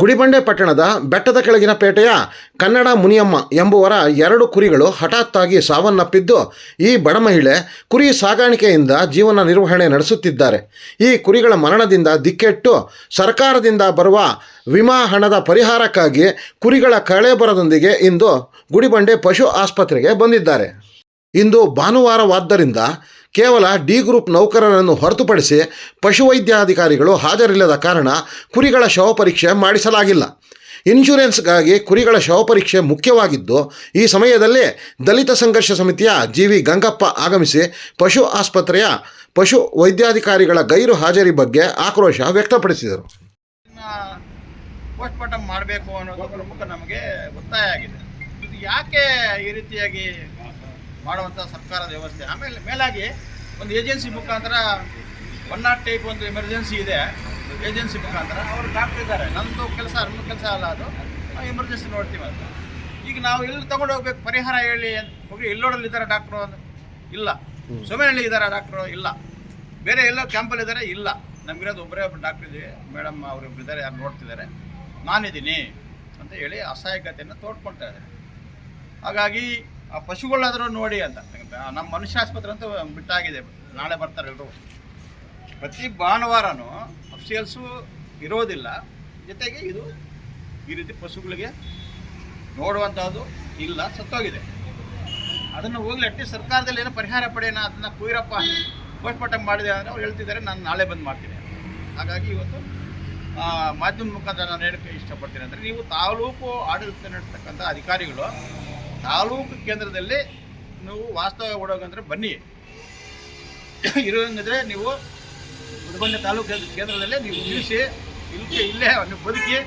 ಗುಡಿಬಂಡೆ ಪಟ್ಟಣದ ಬೆಟ್ಟದ ಕೆಳಗಿನ ಪೇಟೆಯ ಕನ್ನಡ ಮುನಿಯಮ್ಮ ಎಂಬುವರ ಎರಡು ಕುರಿಗಳು ಹಠಾತ್ತಾಗಿ ಸಾವನ್ನಪ್ಪಿದ್ದು, ಈ ಬಡ ಮಹಿಳೆ ಕುರಿ ಸಾಗಾಣಿಕೆಯಿಂದ ಜೀವನ ನಿರ್ವಹಣೆ ನಡೆಸುತ್ತಿದ್ದಾರೆ. ಈ ಕುರಿಗಳ ಮರಣದಿಂದ ದಿಕ್ಕೆಟ್ಟು ಸರ್ಕಾರದಿಂದ ಬರುವ ವಿಮಾ ಹಣದ ಪರಿಹಾರಕ್ಕಾಗಿ ಕುರಿಗಳ ಕಳೆಬರದೊಂದಿಗೆ ಇಂದು ಗುಡಿಬಂಡೆ ಪಶು ಆಸ್ಪತ್ರೆಗೆ ಬಂದಿದ್ದಾರೆ. ಇಂದು ಭಾನುವಾರವಾದ್ದರಿಂದ ಕೇವಲ ಡಿ ಗ್ರೂಪ್ ನೌಕರರನ್ನು ಹೊರತುಪಡಿಸಿ ಪಶುವೈದ್ಯಾಧಿಕಾರಿಗಳು ಹಾಜರಿಲ್ಲದ ಕಾರಣ ಕುರಿಗಳ ಶವ ಪರೀಕ್ಷೆ ಮಾಡಿಸಲಾಗಿಲ್ಲ. ಇನ್ಶೂರೆನ್ಸ್ಗಾಗಿ ಕುರಿಗಳ ಶವ ಪರೀಕ್ಷೆ ಮುಖ್ಯವಾಗಿದ್ದು, ಈ ಸಮಯದಲ್ಲಿ ದಲಿತ ಸಂಘರ್ಷ ಸಮಿತಿಯ ಜಿ ವಿ ಗಂಗಪ್ಪ ಆಗಮಿಸಿ ಪಶು ಆಸ್ಪತ್ರೆಯ ಪಶು ವೈದ್ಯಾಧಿಕಾರಿಗಳ ಗೈರು ಹಾಜರಿ ಬಗ್ಗೆ ಆಕ್ರೋಶ ವ್ಯಕ್ತಪಡಿಸಿದರು. ಮಾಡಬೇಕು ಅನ್ನೋದು ಪ್ರಮುಖ ನಮಗೆ ಒತ್ತಾಯ ಆಗಿದೆ. ಯಾಕೆ ಈ ರೀತಿಯಾಗಿ ಮಾಡುವಂಥ ಸರ್ಕಾರದ ವ್ಯವಸ್ಥೆ. ಆಮೇಲೆ ಮೇಲಾಗಿ ಒಂದು ಏಜೆನ್ಸಿ ಮುಖಾಂತರ ಒನ್ ನಾಟ್ ಟೈಪ್ ಒಂದು ಎಮರ್ಜೆನ್ಸಿ ಇದೆ. ಏಜೆನ್ಸಿ ಮುಖಾಂತರ ಅವರು ಡಾಕ್ಟರ್ ಇದ್ದಾರೆ. ನಮ್ಮದು ಕೆಲಸ ನಮ್ಮ ಕೆಲಸ ಅಲ್ಲ ಅದು. ನಾವು ಎಮರ್ಜೆನ್ಸಿ ನೋಡ್ತೀವಿ ಅಂತ ಈಗ ನಾವು ಎಲ್ಲಿ ತಗೊಂಡು ಹೋಗ್ಬೇಕು? ಪರಿಹಾರ ಹೇಳಿ ಹೋಗಿ ಎಲ್ಲೋಡಲ್ಲಿ ಇದ್ದಾರೆ ಡಾಕ್ಟ್ರು ಅಂತ ಇಲ್ಲ. ಸೋಮೇನಹಳ್ಳಿ ಇದ್ದಾರೆ ಡಾಕ್ಟ್ರು ಇಲ್ಲ. ಬೇರೆ ಎಲ್ಲೋ ಕ್ಯಾಂಪಲ್ಲಿ ಇದ್ದಾರೆ? ಇಲ್ಲ. ನಮಗಿರೋದು ಒಬ್ಬರೇ ಒಬ್ಬರು ಡಾಕ್ಟರ್ ಇದ್ದೀವಿ. ಮೇಡಮ್ ಅವರು ಇದ್ದಾರೆ, ಯಾರು ನೋಡ್ತಿದ್ದಾರೆ. ನಾನಿದ್ದೀನಿ ಅಂತ ಹೇಳಿ ಅಸಹಾಯಕತೆಯನ್ನು ತೋಡ್ಕೊಳ್ತಾ ಇದ್ದಾರೆ. ಹಾಗಾಗಿ ಆ ಪಶುಗಳಾದರೂ ನೋಡಿ ಅಂತ. ನಮ್ಮ ಮನುಷ್ಯ ಆಸ್ಪತ್ರೆ ಅಂತ ಬಿಟ್ಟಾಗಿದೆ. ನಾಳೆ ಬರ್ತಾರೆ ಎಲ್ಲರೂ ಪ್ರತಿ ಭಾನುವಾರನೂ ಅಫ್ಸಿಯಲ್ಸು ಇರೋದಿಲ್ಲ. ಜೊತೆಗೆ ಇದು ಈ ರೀತಿ ಪಶುಗಳಿಗೆ ನೋಡುವಂಥದ್ದು ಇಲ್ಲ ಸತ್ತೋಗಿದೆ. ಅದನ್ನು ಹೋಗಲಿ ಅಟ್ಲೀಸ್ಟ್ ಸರ್ಕಾರದಲ್ಲಿ ಏನೋ ಪರಿಹಾರ ಪಡೆಯೋಣ ಅದನ್ನು ಕುಯ್ರಪ್ಪ ಪೋಸ್ಟ್ಮಾರ್ಟಮ್ ಮಾಡಿದೆ ಅಂದರೆ ಅವ್ರು ಹೇಳ್ತಿದ್ದಾರೆ ನಾನು ನಾಳೆ ಬಂದು ಮಾಡ್ತೀನಿ. ಹಾಗಾಗಿ ಇವತ್ತು ಆ, ಮಾಧ್ಯಮ ಮುಖಾಂತರ ನಾನು ಹೇಳಕ್ಕೆ ಇಷ್ಟಪಡ್ತೀನಿ ಅಂದರೆ ನೀವು ತಾಲೂಕು ಆಡಳಿತ ನಡೆಸ್ತಕ್ಕಂಥ ಅಧಿಕಾರಿಗಳು ತಾಲೂಕು ಕೇಂದ್ರದಲ್ಲಿ ನೀವು ವಾಸ್ತವ ಓಡೋಗಂದ್ರೆ ಬನ್ನಿ. ಇರೋಂಗಿದ್ರೆ ನೀವು ಉದ್ಬಂಡೆ ತಾಲೂಕು ಕೇಂದ್ರದಲ್ಲಿ ನೀವು ನಿಲ್ಲಿಸಿ ಇಲ್ಲಿ ಇಲ್ಲೇ ನೀವು ಬದುಕಿ,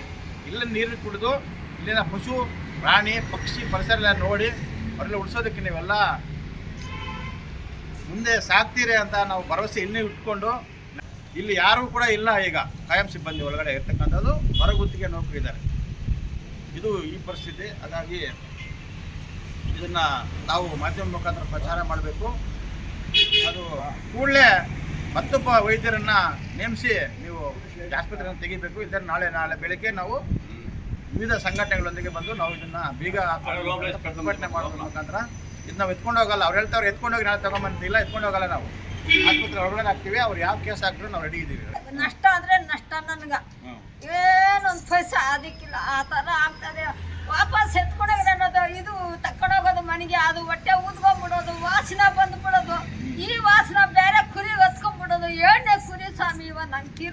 ಇಲ್ಲ ನೀರು ಕುಡಿದು, ಇಲ್ಲಿನ ಪಶು, ಪ್ರಾಣಿ, ಪಕ್ಷಿ ಪರಿಸರ ಎಲ್ಲ ನೋಡಿ ಅವರೆಲ್ಲ ಉಳಿಸೋದಕ್ಕೆ ನೀವೆಲ್ಲ ಮುಂದೆ ಸಾಕ್ತೀರಿ ಅಂತ ನಾವು ಭರವಸೆ ಇನ್ನೂ ಇಟ್ಕೊಂಡು, ಇಲ್ಲಿ ಯಾರೂ ಕೂಡ ಇಲ್ಲ ಈಗ ಕಾಯಂ ಸಿಬ್ಬಂದಿ ಒಳಗಡೆ ಇರ್ತಕ್ಕಂಥದ್ದು. ಹೊರಗುತ್ತಿಗೆ ನೌಕರಿದ್ದಾರೆ. ಇದು ಈ ಪರಿಸ್ಥಿತಿ. ಹಾಗಾಗಿ ಇದನ್ನು ನಾವು ಮಾಧ್ಯಮ ಮುಖಾಂತರ ಪ್ರಚಾರ ಮಾಡಬೇಕು. ಅದು ಕೂಡಲೇ ಮತ್ತೊಬ್ಬ ವೈದ್ಯರನ್ನು ನೇಮಿಸಿ ನೀವು ಆಸ್ಪತ್ರೆಯನ್ನು ತೆಗಿಬೇಕು. ಇದನ್ನು ನಾಳೆ ನಾಳೆ ಬೆಳಗ್ಗೆ ನಾವು ವಿವಿಧ ಸಂಘಟನೆಗಳೊಂದಿಗೆ ಬಂದು ನಾವು ಇದನ್ನು ಬೀಗ ಪ್ರತಿಭಟನೆ ಮಾಡೋದ್ರ ಮುಖಾಂತರ ಇದು ನಾವು ಎತ್ಕೊಂಡು ಹೋಗಲ್ಲ. ಅವ್ರು ಹೇಳ್ತಾವ್ರು ಎತ್ಕೊಂಡು ಹೋಗಿ ನಾಳೆ ತಗೊಂಬಂದಿಲ್ಲ ಎತ್ಕೊಂಡು ಹೋಗಲ್ಲ ನಾವು. ಆಸ್ಪತ್ರೆ ಒಳಗಡೆ ಹಾಕ್ತೀವಿ. ಅವ್ರು ಯಾವ ಕೇಸ್ ಹಾಕಿದ್ರು ನಾವು ರೆಡಿ ಇದ್ದೀವಿ. ನಷ್ಟ ಅಂದ್ರೆ ನಷ್ಟ ನನ್ಗ. ಏನೊಂದು ಪೈಸಾ ಅದಕ್ಕಿಲ್ಲ ಆ ಥರ ಆಗ್ತದೆ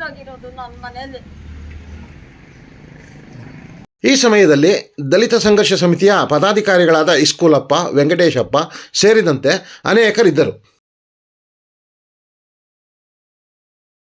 ನಂಗೆ ನಮ್ಮ ಮನೆಯಲ್ಲಿ ಈ ಸಮಯದಲ್ಲಿ ದಲಿತ ಸಂಘರ್ಷ ಸಮಿತಿಯ ಪದಾಧಿಕಾರಿಗಳಾದ ಇಸ್ಕೂಲಪ್ಪ ವೆಂಕಟೇಶಪ್ಪ ಸೇರಿದಂತೆ ಅನೇಕರಿದ್ದರು.